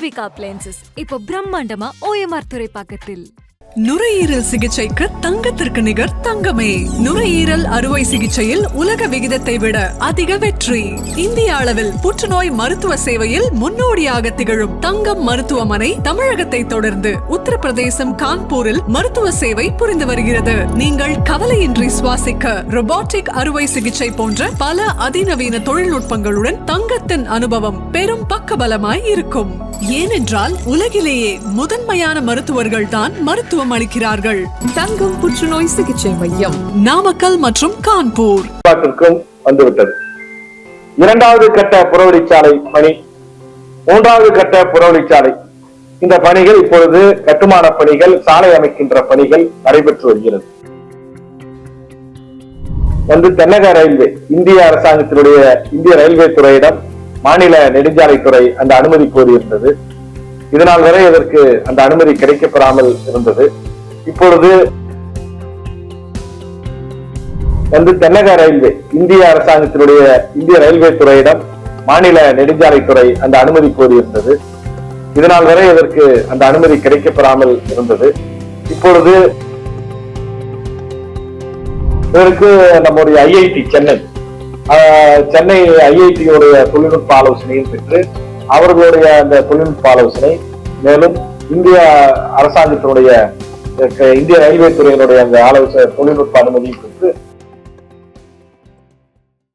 Poorvika appliances இப்போ பிரம்மாண்டமா OMR துறைப்பாக்கத்தில். நுரையீரல் சிகிச்சைக்கு தங்கத்திற்கு நிகர் தங்கமே. நுரையீரல் அறுவை சிகிச்சையில் உலக விகிதத்தை விட அதிக வெற்றி இந்திய அளவில் புற்றுநோய் மருத்துவ சேவையில் முன்னோடியாக திகழும் தங்கம் மருத்துவமனை தமிழகத்தை தொடர்ந்து உத்தரப்பிரதேசம் கான்பூரில் மருத்துவ சேவை புரிந்து வருகிறது. நீங்கள் கவலையின்றி சுவாசிக்க ரொபாட்டிக் அறுவை சிகிச்சை போன்ற பல அதிநவீன தொழில்நுட்பங்களுடன் தங்கத்தின் அனுபவம் பெரும் பக்கபலமாய் இருக்கும். ஏனென்றால் உலகிலேயே முதன்மையான மருத்துவர்கள் தான் மருத்துவம் அளிக்கிறார்கள். தங்கம் புற்றுநோய் சிகிச்சை மையம் நாமக்கல் மற்றும் கான்பூர். வந்துவிட்டது. இரண்டாவது கட்ட புறவழிச்சாலை பணி மூன்றாவது கட்ட புறவழிச்சாலை இந்த பணிகள் இப்பொழுது கட்டுமான பணிகள் சாலை அமைக்கின்ற பணிகள் நடைபெற்று வருகிறது. வந்து தென்னக ரயில்வே இந்திய அரசாங்கத்தினுடைய இந்திய ரயில்வே துறையிடம் மாநில நெடுஞ்சாலைத்துறை அந்த அனுமதி கோரியிருந்தது. இதனால் வரை இதற்கு அந்த அனுமதி கிடைக்கப்பெறாமல் இருந்தது. இப்பொழுது வந்து தென்னக ரயில்வே இந்திய அரசாங்கத்தினுடைய இந்திய ரயில்வே துறையிடம் மாநில நெடுஞ்சாலைத்துறை அந்த அனுமதி கோரியிருந்தது. இதனால் வரை இதற்கு அந்த அனுமதி கிடைக்கப்பெறாமல் இருந்தது. இப்பொழுது இதற்கு நம்முடைய ஐஐடி சென்னை ஆஹ், சென்னை ஐஐடியுடைய தொழில்நுட்ப ஆலோசனையும் பெற்று அவர்களுடைய அந்த தொழில்நுட்ப ஆலோசனை மேலும் இந்திய அரசாங்கத்தினுடைய இந்திய ரயில்வே துறையினுடைய அந்த ஆலோசனை தொழில்நுட்ப அனுமதியும் பெற்று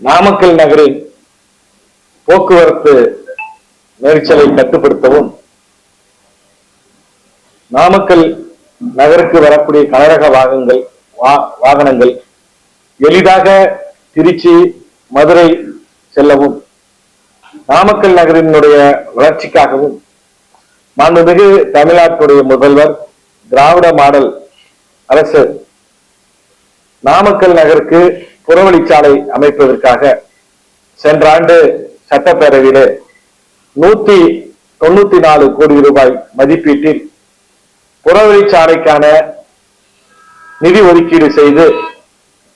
நாமக்கல் நகரில் போக்குவரத்து நெரிசலை கட்டுப்படுத்தவும் நாமக்கல் நகருக்கு வரக்கூடிய கனரக வாகனங்கள் வாகனங்கள் எளிதாக திருச்சி மதுரை செல்லவும். நாமக்கல் நகரினுடைய வளர்ச்சிக்காகவும் மாண்புமிகு தமிழ்நாட்டுடைய முதல்வர் திராவிட மாடல் அரசு நாமக்கல் நகருக்கு புறவழிச்சாலை அமைப்பதற்காக சென்ற ஆண்டு சட்டப்பேரவையிலே நூத்தி தொண்ணூத்தி நாலு கோடி ரூபாய் மதிப்பீட்டில் புறவழிச்சாலைக்கான நிதி ஒதுக்கீடு செய்து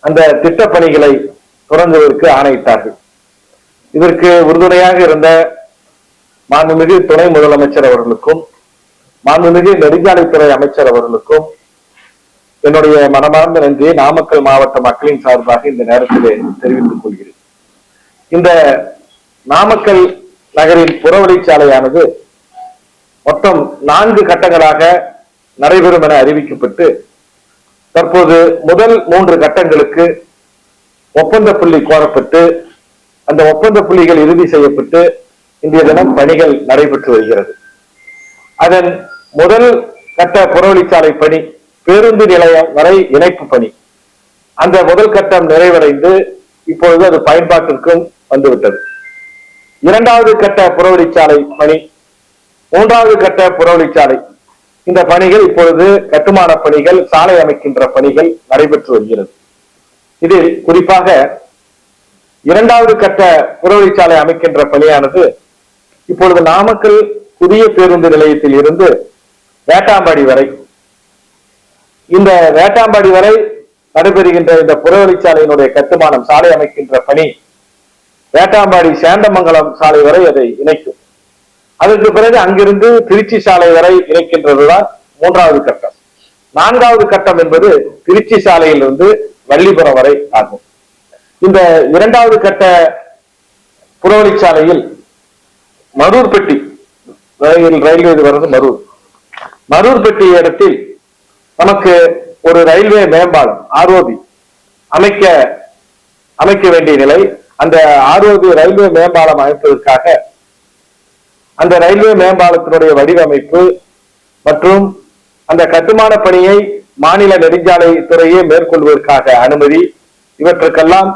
அந்த திட்டப்பணிகளை தொடங்குவதற்கு ஆணையிட்டார்கள். இதற்கு உறுதுணையாக இருந்த மாண்புமிகு துணை முதலமைச்சர் அவர்களுக்கும் மாண்புமிகு நெடுஞ்சாலைத்துறை அமைச்சர் அவர்களுக்கும் என்னுடைய மனமார்ந்த நன்றியை நாமக்கல் மாவட்ட மக்களின் சார்பாக இந்த நேரத்தில் தெரிவித்துக் கொள்கிறேன். இந்த நாமக்கல் நகரின் புறவழிச்சாலையானது மொத்தம் நான்கு கட்டங்களாக நடைபெறும் என அறிவிக்கப்பட்டு தற்போது முதல் மூன்று கட்டங்களுக்கு ஒப்பந்த புள்ளி கோரப்பட்டு அந்த ஒப்பந்த புள்ளிகள் இறுதி செய்யப்பட்டு இன்றைய தினம் பணிகள் நடைபெற்று வருகிறது. அதன் முதல் கட்ட புறவழிச்சாலை பணி பேருந்து நிலையம் வரை இணைப்பு பணி. அந்த முதல் கட்டம் நிறைவடைந்து இப்பொழுது அது பயன்பாட்டிற்கும் வந்துவிட்டது. இரண்டாவது கட்ட புறவழிச்சாலை பணி மூன்றாவது கட்ட புறவழிச்சாலை இந்த பணிகள் இப்பொழுது கட்டுமான பணிகள் சாலை அமைக்கின்ற பணிகள் நடைபெற்று வருகிறது. இதில் குறிப்பாக இரண்டாவது கட்ட புறவழிச்சாலை அமைக்கின்ற பணியானது இப்பொழுது நாமக்கல் புதிய பேருந்து நிலையத்தில் இருந்து வேட்டாம்பாடி வரை இந்த வேட்டாம்பாடி வரை நடைபெறுகின்ற இந்த புறவழிச்சாலையினுடைய கட்டுமானம் சாலை அமைக்கின்ற பணி வேட்டாம்பாடி சேந்தமங்கலம் சாலை வரை அதை இணைக்கும். அதற்கு பிறகு அங்கிருந்து திருச்சி சாலை வரை இணைக்கின்றதுதான் மூன்றாவது கட்டம். நான்காவது கட்டம் என்பது திருச்சி சாலையிலிருந்து வள்ளிபுரம் வரை ஆகும். இந்த இரண்டாவது கட்ட புறவழிச்சாலையில் மரூர்பட்டி ரயில் ரயில்வே வர்றது மரூர். மரூர்பட்டி இடத்தில் நமக்கு ஒரு ரயில்வே மேம்பாலம் ஆர்ஓபி அமைக்க அமைக்க வேண்டிய நிலை. அந்த ஆர்ஓபி ரயில்வே மேம்பாலம் அமைப்பதற்காக அந்த ரயில்வே மேம்பாலத்தினுடைய வடிவமைப்பு மற்றும் அந்த கட்டுமான பணியை மாநில நெடுஞ்சாலை துறையே மேற்கொள்வதற்காக அனுமதி. இவற்றுக்கெல்லாம்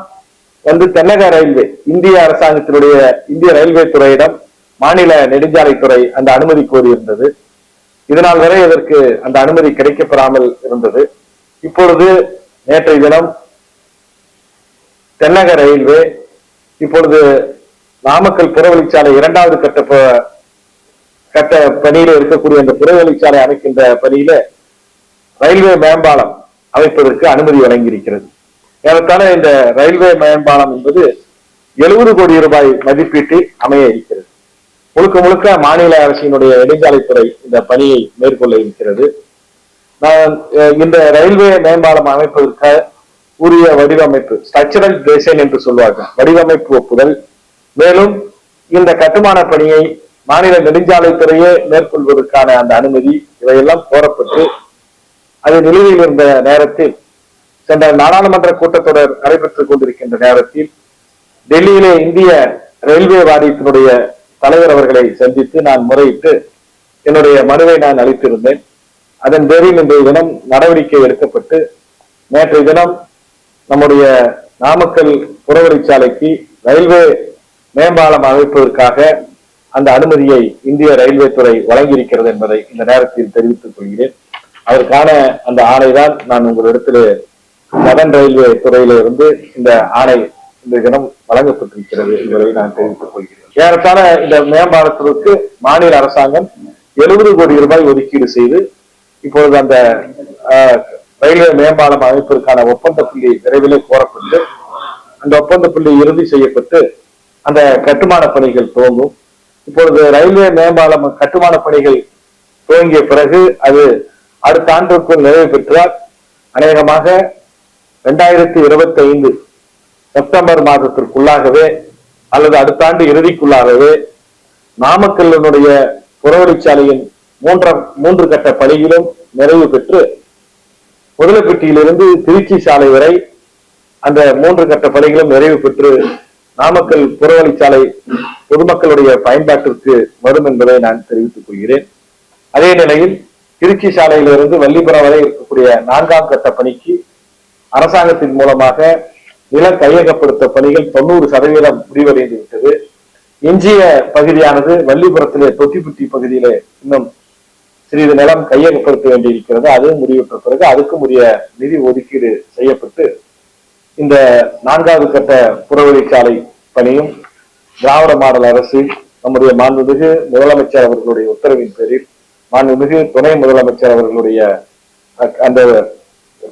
வந்து தென்னக ரயில்வே இந்திய அரசாங்கத்தினுடைய இந்திய ரயில்வே துறையிடம் மாநில நெடுஞ்சாலைத்துறை அந்த அனுமதி கோரியிருந்தது. இதனால் வரை இதற்கு அந்த அனுமதி கிடைக்கப்பெறாமல் இருந்தது. இப்பொழுது நேற்றைய தினம் தென்னக ரயில்வே இப்பொழுது நாமக்கல் புறவழிச்சாலை இரண்டாவது கட்ட கட்ட பணியில இருக்கக்கூடிய அந்த புறவழிச்சாலை அமைக்கின்ற பணியில ரயில்வே மேம்பாலம் அமைப்பதற்கு அனுமதி வழங்கியிருக்கிறது. ஏறத்தாழ இந்த ரயில்வே மேம்பாலம் என்பது எழுபது கோடி ரூபாய் மதிப்பீட்டில் அமைய இருக்கிறது. முழுக்க முழுக்க மாநில அரசினுடைய நெடுஞ்சாலைத்துறை இந்த பணியை மேற்கொள்ள இருக்கிறது. நான் இந்த ரயில்வே மேம்பாலம் அமைப்பதற்கு உரிய வடிவமைப்பு ஸ்ட்ரக்சரல் டிசைன் என்று சொல்வார்கள். வடிவமைப்பு ஒப்புதல். மேலும் இந்த கட்டுமான பணியை மாநில நெடுஞ்சாலைத்துறையே மேற்கொள்வதற்கான அந்த அனுமதி இவையெல்லாம் கோரப்பட்டு அது நிலுவையில் இருந்த நேரத்தில் சென்ற நாடாளுமன்ற கூட்டத்தொடர் நடைபெற்றுக் கொண்டிருக்கின்ற நேரத்தில் டெல்லியிலே இந்திய ரயில்வே வாரியத்தினுடைய தலைவர் அவர்களை சந்தித்து நான் முறையிட்டு என்னுடைய மனுவை நான் அளித்திருந்தேன். அதன் பேரில் இன்றைய தினம் நடவடிக்கை எடுக்கப்பட்டு நேற்றைய தினம் நம்முடைய நாமக்கல் புறவழிச்சாலைக்கு ரயில்வே மேம்பாலம் அமைப்பதற்காக அந்த அனுமதியை இந்திய ரயில்வே துறை வழங்கியிருக்கிறது என்பதை இந்த நேரத்தில் தெரிவித்துக் கொள்கிறேன். அதற்கான அந்த ஆணைதான் நான் உங்களிடத்தில் வடன் ரயில்வே துறையில இருந்து இந்த ஆணை இந்த தினம் வழங்கப்பட்டிருக்கிறது என்பதை நான் தெரிவித்துக் கொள்கிறேன். ஏறத்தாழ இந்த மேம்பாலத்திற்கு மாநில அரசாங்கம் எழுபது கோடி ரூபாய் ஒதுக்கீடு செய்து இப்பொழுது அந்த ரயில்வே மேம்பாலம் அமைப்பதற்கான ஒப்பந்த புள்ளி விரைவில் கோரப்பட்டு அந்த ஒப்பந்த புள்ளி இறுதி செய்யப்பட்டு அந்த கட்டுமான பணிகள் துவங்கும். இப்பொழுது ரயில்வே மேம்பாலம் கட்டுமான பணிகள் துவங்கிய பிறகு அது அடுத்த ஆண்டுக்குள் நிறைவு பெற்றால் அநேகமாக இரண்டாயிரத்தி இருபத்தி ஐந்து செப்டம்பர் மாதத்திற்குள்ளாகவே அல்லது அடுத்த ஆண்டு இறுதிக்குள்ளாகவே நாமக்கல்லினுடைய புறவழிச்சாலையின் மூன்றாம் மூன்று கட்ட பணியிலும் நிறைவு பெற்று முதலப்பட்டியிலிருந்து திருச்சி சாலை வரை அந்த மூன்று கட்ட பணிகளும் நிறைவு பெற்று நாமக்கல் புறவழிச்சாலை பொதுமக்களுடைய பயன்பாட்டிற்கு வரும் என்பதை நான் தெரிவித்துக் கொள்கிறேன். அதே நிலையில் திருச்சி சாலையிலிருந்து வள்ளிபுரம் வரை இருக்கக்கூடிய நான்காம் கட்ட பணிக்கு அரசாங்கத்தின் மூலமாக நில கையகப்படுத்த பணிகள் தொண்ணூறு சதவீதம் முடிவடைந்து விட்டது எஞ்சிய பகுதியானது வள்ளிபுரத்திலே தொட்டிப்புட்டி பகுதியிலே இன்னும் சிறிது நிலம் கையகப்படுத்த வேண்டியிருக்கிறது. அதுவும் முடிவுற்ற பிறகு அதுக்கும் உரிய நிதி ஒதுக்கீடு செய்யப்பட்டு இந்த நான்காவது கட்ட புறவழிச்சாலை பணியும் திராவிட மாடல் அரசு நம்முடைய மாண்புமிகு முதலமைச்சர் அவர்களுடைய உத்தரவின் பேரில் மாண்புமிகு துணை முதலமைச்சர் அவர்களுடைய அந்த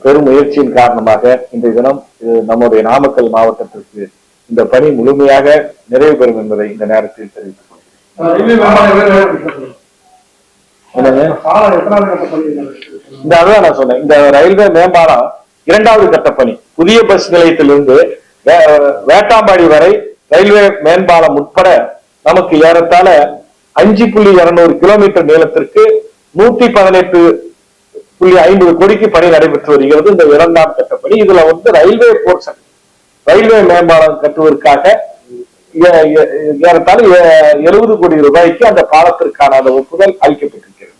பெரும் முயற்சியின் காரணமாக இன்றைய தினம் இது நம்முடைய நாமக்கல் மாவட்டத்திற்கு இந்த பணி முழுமையாக நிறைவு பெறும் என்பதை இந்த நேரத்தில் தெரிவித்துக் கொள்கிறேன். இந்த அதான் நான் சொன்னேன். இந்த ரயில்வே மேம்பாலம் இரண்டாவது கட்ட பணி. புதிய பஸ் நிலையத்திலிருந்து வேட்டாம்பாடி வரை ரயில்வே மேம்பாலம் உட்பட நமக்கு ஏறத்தாழ அஞ்சு புள்ளி இருநூறு கிலோமீட்டர் நீளத்திற்கு நூத்தி பதினெட்டு புள்ளி ஐம்பது கோடிக்கு பணி நடைபெற்று வருகிறது. இந்த இரண்டாம் கட்ட பணி. இதுல வந்து ரயில்வே போர்ஷன் ரயில்வே மேம்பாலம் கட்டுவதற்காக ஏறத்தாழ எழுபது கோடி ரூபாய்க்கு அந்த பாலத்திற்கான அந்த ஒப்புதல் அளிக்கப்பட்டிருக்கிறது.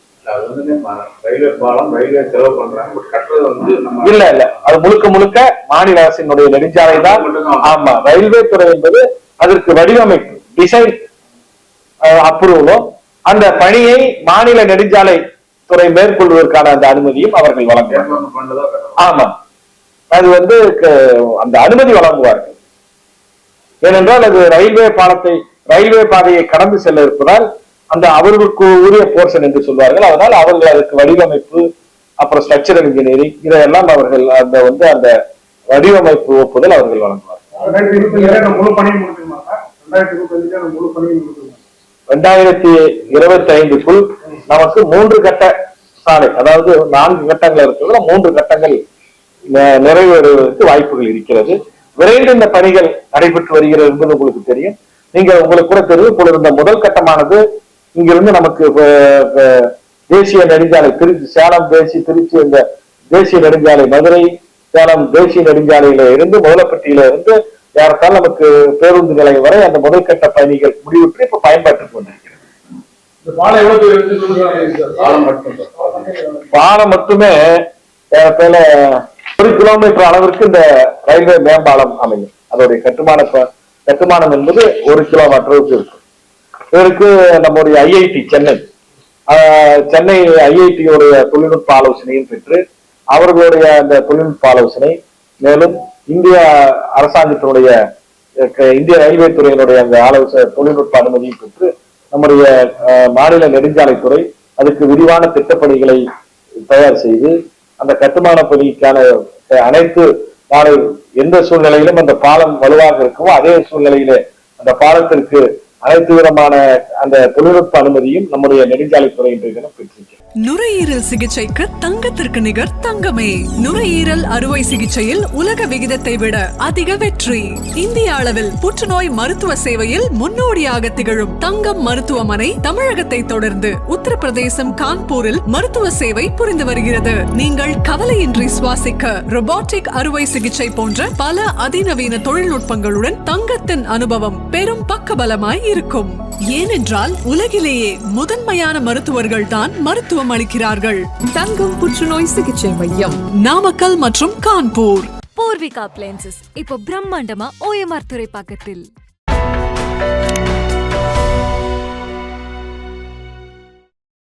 இல்ல இல்ல அது முழுக்க முழுக்க மாநில அரசினுடைய நெடுஞ்சாலை தான். ஆமா. ரயில்வே துறை என்பது அதற்கு வடிவமைப்பு டிசைன் அப்ரூவலும் அந்த பணியை மாநில நெடுஞ்சாலை துறை மேற்கொள்வதற்கான அந்த அனுமதியும் அவர்கள் வழங்குவார்கள். ஆமா. அது வந்து அந்த அனுமதி வழங்குவார்கள். ஏனென்றால் அது ரயில்வே பாலத்தை ரயில்வே பாதையை கடந்து செல்ல இருப்பதால் அந்த அவர்களுக்கு உரிய போர்ஷன் என்று சொல்வார்கள். அதனால் அவர்கள் அதுக்கு வடிவமைப்பு அப்புறம் ஸ்ட்ரக்சரல் இன்ஜினியரிங் இதையெல்லாம் அவர்கள் அந்த வந்து அந்த வடிவமைப்பு ஒப்புதல் அவர்கள் வழங்குவார்கள். ரெண்டாயிரத்தி இருபத்தி ஐந்துக்குள் நமக்கு மூன்று கட்ட சாலை அதாவது நான்கு கட்டங்கள் இருக்கிறதுல மூன்று கட்டங்கள் ந- நிறைவேறுவதற்கு வாய்ப்புகள் இருக்கிறது. விரைந்து இந்த பணிகள் நடைபெற்று வருகிறது என்பது உங்களுக்கு தெரியும். நீங்க உங்களுக்கு கூட தெரியும் இப்பொழுது இந்த முதல் கட்டமானது இங்கிருந்து நமக்கு தேசிய நெடுஞ்சாலை திருச்சி சேலம் தேசிய திருச்சி இந்த தேசிய நெடுஞ்சாலை மதுரை சேலம் தேசிய நெடுஞ்சாலையில இருந்து முதலப்பட்டியில இருந்து ஏறத்தாழ நமக்கு பேருந்து நிலையம் வரை அந்த முதல் கட்ட பயணிகள் முடிவுற்று இப்ப பயன்பாட்டுக்கு வந்திருக்கு. பாலம் மட்டும் ஏறத்தாழ ஒரு கிலோமீட்டர் அளவிற்கு இந்த ரயில்வே மேம்பாலம் அமையும். அதோடைய கட்டுமான கட்டுமானம் என்பது ஒரு கிலோமீட்டருக்கு இருக்கும். இதற்கு நம்முடைய ஐஐடி சென்னை சென்னை ஐஐடியுடைய தொழில்நுட்ப ஆலோசனையும் பெற்று அவர்களுடைய அந்த தொழில்நுட்ப ஆலோசனை மேலும் இந்திய அரசாங்கத்தினுடைய இந்திய ரயில்வே துறையினுடைய அந்த ஆலோசனை தொழில்நுட்ப அனுமதியும் பெற்று நம்முடைய மாநில நெடுஞ்சாலைத்துறை அதுக்கு விரிவான திட்டப்பணிகளை தயார் செய்து அந்த கட்டுமான பணிக்கான அனைத்து நாளை எந்த சூழ்நிலையிலும் அந்த பாலம் வலுவாக இருக்குமோ அதே சூழ்நிலையிலே அந்த பாலத்திற்கு அனைத்து விதமான அந்த தொழில்நுட்ப அனுமதியும் நம்முடைய நெடுஞ்சாலைத்துறை இன்றைய தினம் பெற்றிருக்கிறது. நுரையீரல் சிகிச்சைக்கு தங்கத்திற்கு நிகர் தங்கமே. நுரையீரல் அறுவை சிகிச்சையில் உலக விகிதத்தை விட அதிக வெற்றி. இந்திய அளவில் புற்றுநோய் மருத்துவ சேவையில் முன்னோடியாக திகழும் தங்கம் மருத்துவமனை தமிழகத்தை தொடர்ந்து உத்தரப்பிரதேசம் கான்பூரில் மருத்துவ சேவை புரிந்து வருகிறது. நீங்கள் கவலையின்றி சுவாசிக்க robotic அறுவை சிகிச்சை போன்ற பல அதிநவீன தொழில்நுட்பங்களுடன் தங்கத்தின் அனுபவம் பெரும் பக்கபலமாய் இருக்கும் ஏனென்றால் உலகிலேயே முதன்மையான மருத்துவர்கள் தான் மருத்துவம் அளிக்கிறார்கள். தங்கம் புற்றுநோய் சிகிச்சை மையம். நாமக்கல் மற்றும் கான்பூர். பூர்விகா அப்ளையன்சஸ் இப்போ பிரம்மாண்டமா ஓஎம்ஆர் துறை பக்கத்தில்